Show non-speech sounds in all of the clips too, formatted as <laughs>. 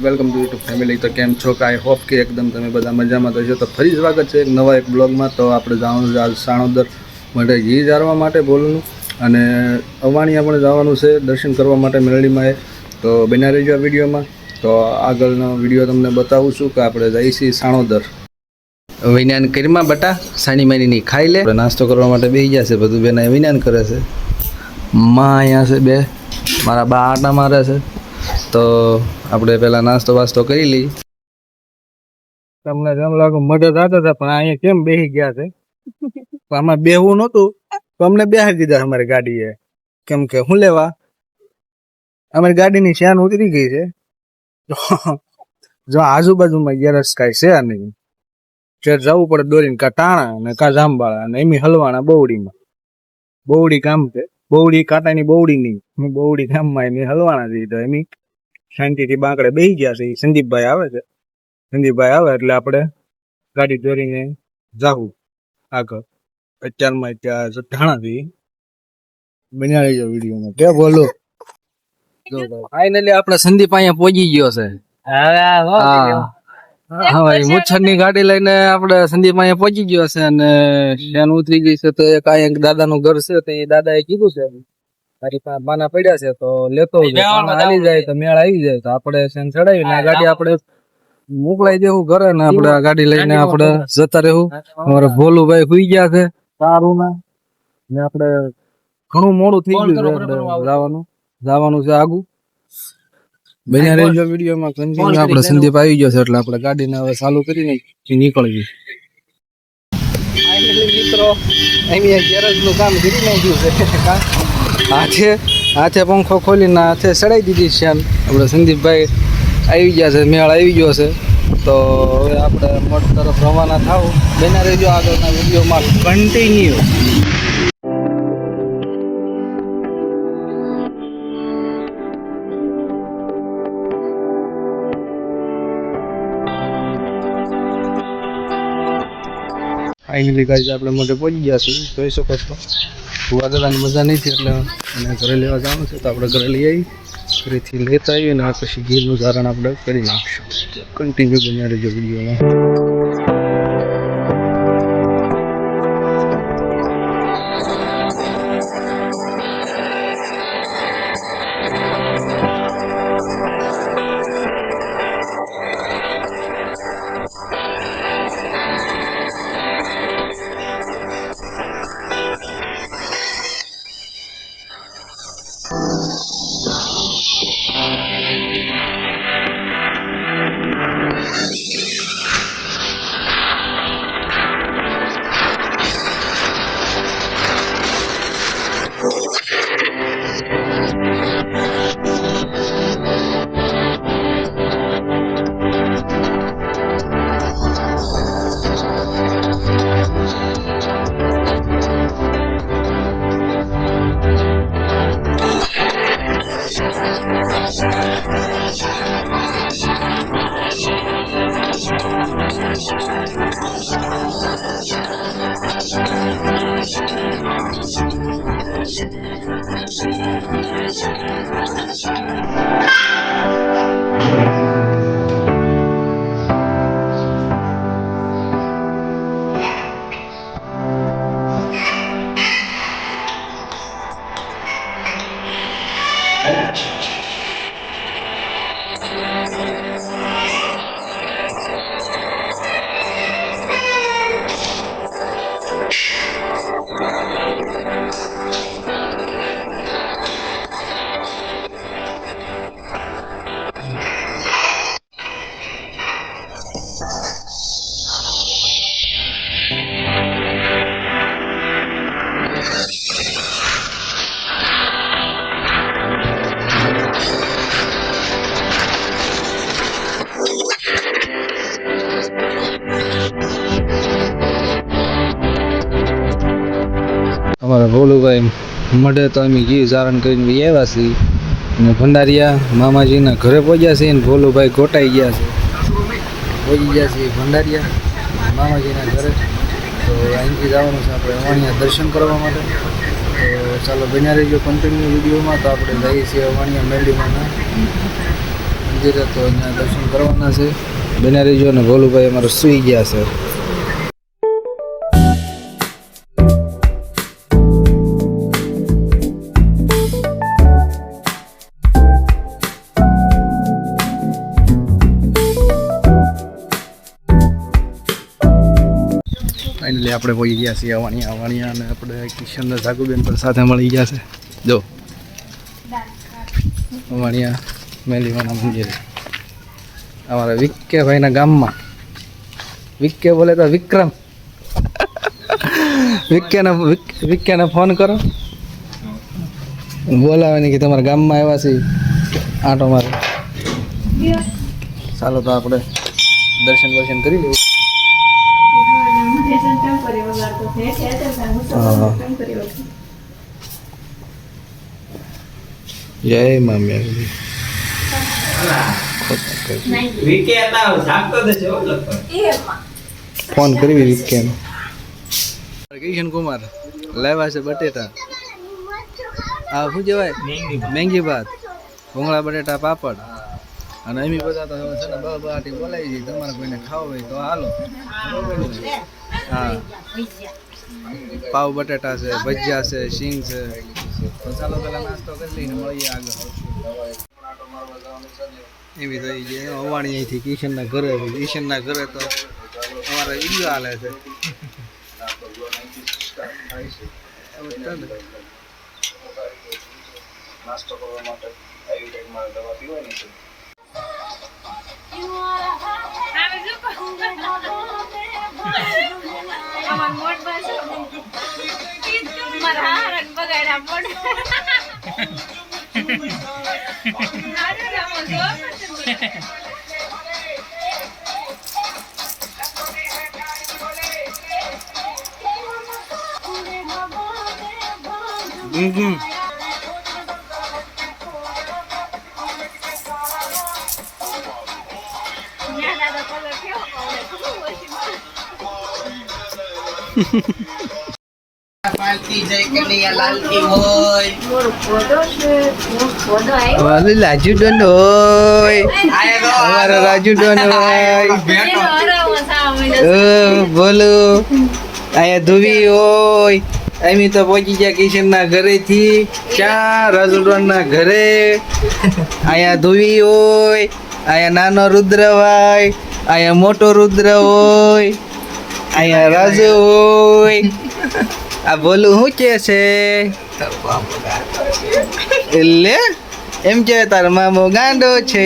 Welcome to YouTube family તો કેમ છો? કે આઈ હોપ કે એકદમ તમે બધા મજામાં તો તો ફરી સ્વાગત છે એક નવા એક બ્લોગમાં તો આપણે જવાનું છે આજ સાણોદર માટે ઘી જાળવા માટે બોલનું અને અવાણીયા પણ જવાનું છે દર્શન કરવા માટે મેરડીમાં એ. તો બન્યા રહેજો વિડીયોમાં. તો આગળનો વીડિયો તમને બતાવું છું કે આપણે છીએ સાણોદર. વિજ્ઞાન કરીમાં બટા સાની માની ખાઈ લે. નાસ્તો કરવા માટે બેસી ગયા છે. બધું બેના વિજ્ઞાન કરે છે. માં અહીંયા છે બે. મારા બા આટા મારે છે. તો આપણે પેલા નાસ્તો વાસ્તો કરી લઈ તમને જેમ લાગે મદદ થતા હતા, પણ અહીંયા કેમ બેસી ગયા છે? આમાં બેહવું નહોતું. તો અમને બેહાડી દીધા અમારી ગાડીએ. કેમ કે હું લેવા? અમારી ગાડીની શાન ઉતરી ગઈ છે. જો- આજુબાજુમાં ગેરસ કાંઈ છે નહીં. જે જવું પડે દોરીને કા ટાણા અને કા જાંબાળા ને એમી હલવાણા બહુડીમાં. બહુડી કામ છે. બહુડી કાંટાની બહુડી નહીં હું બહુડી ગામમાં એની હલવાના જઈ તો એની શાંતિથી બાંકડે બેસી ગયા છે. સંદીપભાઈ આવે છે. સંદીપભાઈ આવે એટલે આપણે ગાડી દોરીને જાવું આગળ. અત્યારમાં ત્યાં ઢાણાથી બન્યા વીડિયો વિડીયોમાં કે બોલો? ફાઇનલી આપણે સંદીપ અહીંયા પહોંચી ગયો છે. હા હા. એ મુચ્છરની ગાડી લઈને આપણે સંદીપ અહીંયા પહોંચી ગયો છે અને શેન ઉતરી ગઈ છે તો એક અહીંયા દાદાનું ઘર છે તો એ દાદાએ કીધું છે મારી પાસે બાના પડ્યા છે તો લેતો હાલી જાય તો મેળ આવી જાય તો આપણે સેન ચડાવી ને ગાડી આપણે મોકલાઈ દેવું ઘરે ને આપણે આ ગાડી લઈને આપણે જતા રહેવું. અમારે ભોલુભાઈ સુઈ ગયા છે. સારું ના. ને આપણે ઘણું મોડું થઈ ગયું છે જવાનું. જવાનું છે આગું. બન્યા રેન્જો વિડીયોમાં કન્ટિન્યુ આપણે સંદીપ આવી ગયો છે એટલે આપણે ગાડીને હવે ચાલુ કરીને નીકળવી મિત્રો અહીંયા ગેરેજનું કામ કરી નાખ્યું છે? હાથે હાથે પંખો ખોલીને હાથે ચડાઈ દીધી છે આપણે સંદીપભાઈ આવી ગયા છે, મેળ આવી ગયો છે. તો હવે આપણે મઠ તરફ રવાના થાવ બન્યા રહેજો આગળના વિડીયોમાં. કન્ટિન્યુ ફાઇનલી ગાઈઝ આપણે મોઢે પહોંચી ગયા છીએ, જોઈ શકો છો. ભૂવા દાદાની મજા નહીં થઈ એટલે એને ઘરે લેવા જવાનું છે તો આપણે ઘરે લઈ આવી ઘરેથી લેતા આવીએ અને આ પછી ઘીનું ધારણ આપણે કરી નાખશું. કન્ટિન્યુ બન્યા રહેજો વિડીયોમાં. અમારા ભોલુભાઈ મઢે તો અમે ઘી ધારણ કરીને બી આવ્યા છીએ. અને ભંડારિયા મામાજીના ઘરે પહોંચ્યા છે અને ભોલુભાઈ ગોટાઈ ગયા છે. પહોંચી ગયા છે ભંડારિયા મામાજીના ઘરે. તો અહીંથી જવાનું છે આપણે વાણિયા દર્શન કરવા માટે. તો ચાલો બન્યા રહીજો કન્ટિન્યુ વિડીયોમાં. તો આપણે જઈએ છીએ અવાણિયા મેરડીમાં. અને મંદિરે તો અહીંયા દર્શન કરવાના છે. બન્યા રહીજો અને ભોલુભાઈ અમારે સૂઈ ગયા છે. ફાઇનલી આપણે પહોંચી ગયા છીએ અવાણી અવાણિયા અને આપણે કિશન ઠાકુરબેન પણ સાથે મળી ગયા છે. જો. અવાણિયા મેલીવાના મંદિરે. અમારા વિકે ભાઈના ગામમાં. વિક્કે બોલે તો વિક્રમ. વિક્કેને, વિક- વિક્કેને ફોન કરો. બોલાવે કે તમારા ગામમાં આવ્યા છે આંટો મારે. ચાલો તો આપણે દર્શન દર્શન કરી હા. જય મા મેરી ફોન કરવી વિકેન કિશન કુમાર લાવ્યા છે બટેટા. આ શું કહેવાય? મેંગી ભાત ભૂંગળા બટેટા પાપડ. અને એમ બધા તો છે ને બા બાટી બોલાવી દઈએ તમારે કોઈને ખાવું હોય તો હાલો. હા. પાવ, બટાટા છે, ભજીયા છે, શીંગ છે. મસાલો ચાલો પેલા નાસ્તો કરી લઈને મળીએ આગળ એવી થઈ છે અવાણી અહીંથી કિશનના ઘરે કિશનના ઘરે તો અમારે વીડિયો હાલે છે. નાસ્તો કરવા માટે આવી ટાઈમમાં દવા પીવાની છે मन मोठ बस मरा रंग बघायला मोठ Mm-hmm. અમારે રાજુ ડન હોય. અમારો રાજુ ડોન હોય. બોલો. અહીંયા ધુવી હોય. એમી તો પહોંચી ગયા કિશનના ઘરેથી. ક્યાં રાજુડવાનના ઘરે. અહીંયા ધુવી હોય. અહીંયા નાનો રુદ્ર હોય અહીંયા મોટો રુદ્ર હોય. અહીંયા રાજુ હોય. આ બોલું શું કે છે? એટલે એમ કે તાર મામો ગાંડો છે.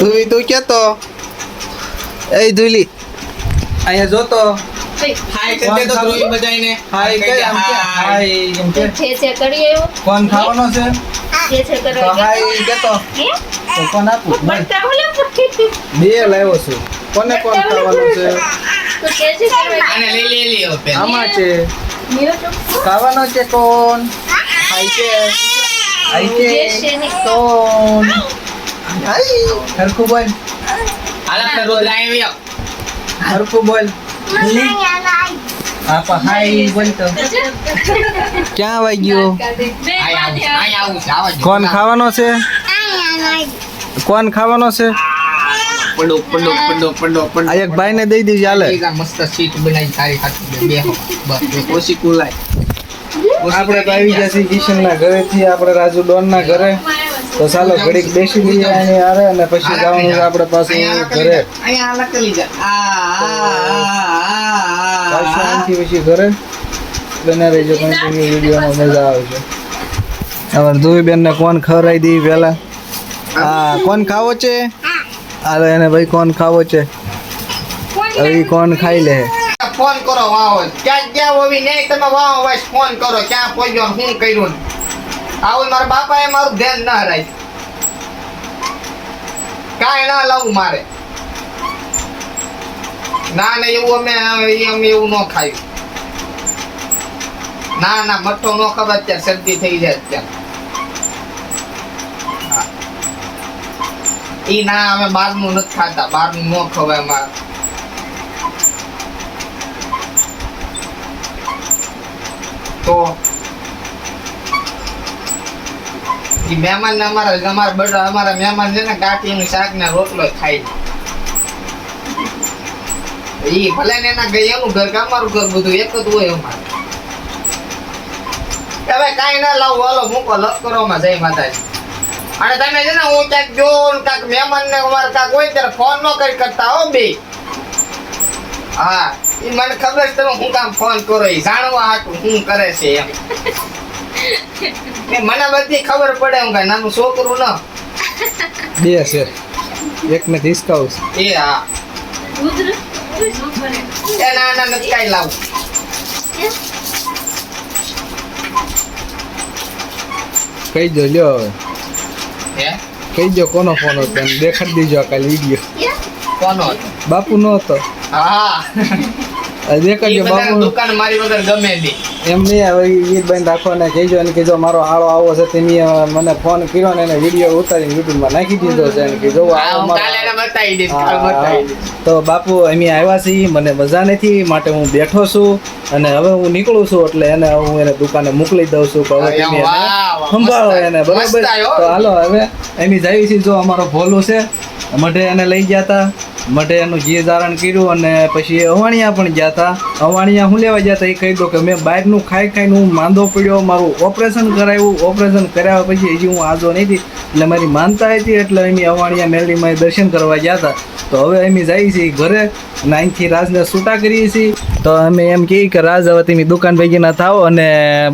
તું તું કેતો? એ ધૂલી. અહીંયા જોતો. કોણ ખાવાનો છે? બે લાવ્યો છું. કોને કોણ ખાવાનું છે? તો છે છે કરવા આને લઈ લે લ્યો પેન આમાં છે? ખાવાનો છે કોણ? હાય છે. જે છે કોણ? હાય. હરખું બોલ. હાલ આપણે રોજ લાવી હરખું બોલ. આપા હાઈ બોલ તો. ક્યાં વાગ્યો કોણ ખાવાનો છે? કોણ ખાવાનો છે? પડો પડો પડો પડો પડો આ એક ભાઈને દઈ દીધી હાલે. એક મસ્ત સીટ બનાવી તારી ખાતી બે બસ ઓછી કુલાય. આપણે તો આવી ગયા છીએ કિશનના ઘરેથી આપણે રાજુ ડોનના ઘરે. તો ચાલો ઘડીક બેસી લઈએ અને આરે અને પછી જવાનું આપણે પાછું ઘરે. અહીંયા લખેલી છે આ પાછું ઘરે. બને રહેજો કન્ટિન્યુ વિડીયોમાં મજા આવશે હવે ધુવીબેનને કોણ ખવડાવી દી પહેલા? હા કોણ ખાવો છે? હાલો એને ભાઈ કોણ ખાવો છે? હવે કોણ ખાઈ લે? ફોન કરો વાવો ક્યાં ક્યાં હોવી નહીં. તમે વાવ વાઈસ ફોન કરો. ક્યાં પહોંચ્યો શું કર્યું આવું મારા બાપાએ મારું ધ્યાન ના રાખ કાંઈ ના લાવું મારે. ના ના એવું અમે અમે એવું ન ખાયું. ના ના મઠો ન ખબર અત્યારે શરદી થઈ જાય અત્યારે. ઈ ના, અમે બહારનું નથી ખાતા. બહારનું ન ખવાય અમારે. તો ઈ મહેમાન ને અમારા અમારા બધા અમારા મહેમાન છે ને કાઠીનું શાક ને રોટલો ખાય ઈ ભલે ને એના ગઈ એનું ઘર કામારું ઘર બધું એક જ હોય અમારે. હવે કાંઈ ના લાવું, હાલો, મૂકો લશ્કરોમાં જય માતાજી. અને તમે છે ને હું ક્યાંક જો ક્યાંક મહેમાન ને અમારે કાંઈક હોય ત્યારે ફોન ન કરી કરતા હો બે. હા એ મને ખબર છે તમે હું કામ ફોન કરો એ જાણવા હાટું શું કરે છે એમ. એ મને બધી ખબર પડે હું કાંઈ નાનું છોકરું ન. બે છે. એક મેં ડિસ્કાઉન્ટ એ હા. શું એ ના ના નથી કાંઈ લાવું. કઈ દો લ્યો હવે. કહી દો કોનો ફોન હતો? એમ દેખાડી દેજો આ કાલે વીડિયો કોનો બાપુ નો હતો. હા. દેખાડજો બાપુ દુકાન મારી વગર ગમે નહીં. એમ નહીં હવે વીરભાઈ રાખો ને કહેજો અને કીધો મારો આળો આવો છે. તેની મને ફોન કર્યો ને એને વીડિયો ઉતારીને યુટ્યુબમાં નાખી દીધો છે. અને કીધો તો બાપુ અમે આવ્યા છીએ મને મજા નથી માટે હું બેઠો છું અને હવે હું નીકળું છું એટલે એને હું એને દુકાને મોકલી દઉં છું કે હવે તમે સંભાળો એને બરાબર? તો હાલો હવે એમ જાય છીએ જો અમારો ભોલું છે મઢે એને લઈ ગયા હતા મઢે એનું જી ધારણ કર્યું અને પછી અવાણિયા પણ ગયા હતા અવાણિયા હું લેવા ગયા હતા એ કહી દો કે મેં બહારનું ખાઈ ખાઈને હું માંદો પડ્યો, મારું ઓપરેશન કરાવ્યું ઓપરેશન કરાવ્યા પછી હજી હું આજો નહીં હતી. એટલે મારી માનતા હતી, એટલે એમની અવાણિયા મેલડીમાં દર્શન કરવા ગયા હતા તો હવે અમે જઈએ છીએ ઘરે અને અહીંથી રાજને છૂટા કરીએ છીએ. તો અમે એમ કહીએ કે રાજ, હવે તમે દુકાન ભેગી ના થાઓ અને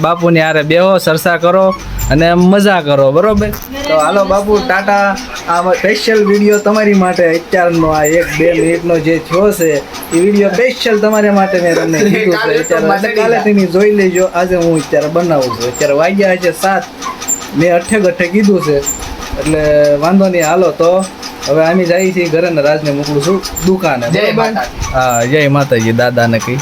બાપુની હારે બેહો, સરસા કરો અને મજા કરો, બરોબર? તો હાલો બાપુ, ટાટા. આ સ્પેશિયલ વીડિયો તમારી માટે અત્યારનો આ એક બે <laughs> મિનિટનો જે થયો છે એ વીડિયો સ્પેશિયલ તમારા માટે મેં તમને કીધું છે. અત્યારે કાલે તમે જોઈ લેજો. આજે હું અત્યારે બનાવું છું. અત્યારે વાગ્યા છે સાત. મેં અઠે ગઠે કીધું છે. એટલે વાંધો નહીં હાલો તો. હવે અમે જઈએ છીએ ઘરે ને રાજને મોકલું છું દુકાને. હા જય માતાજી દાદાને કહી.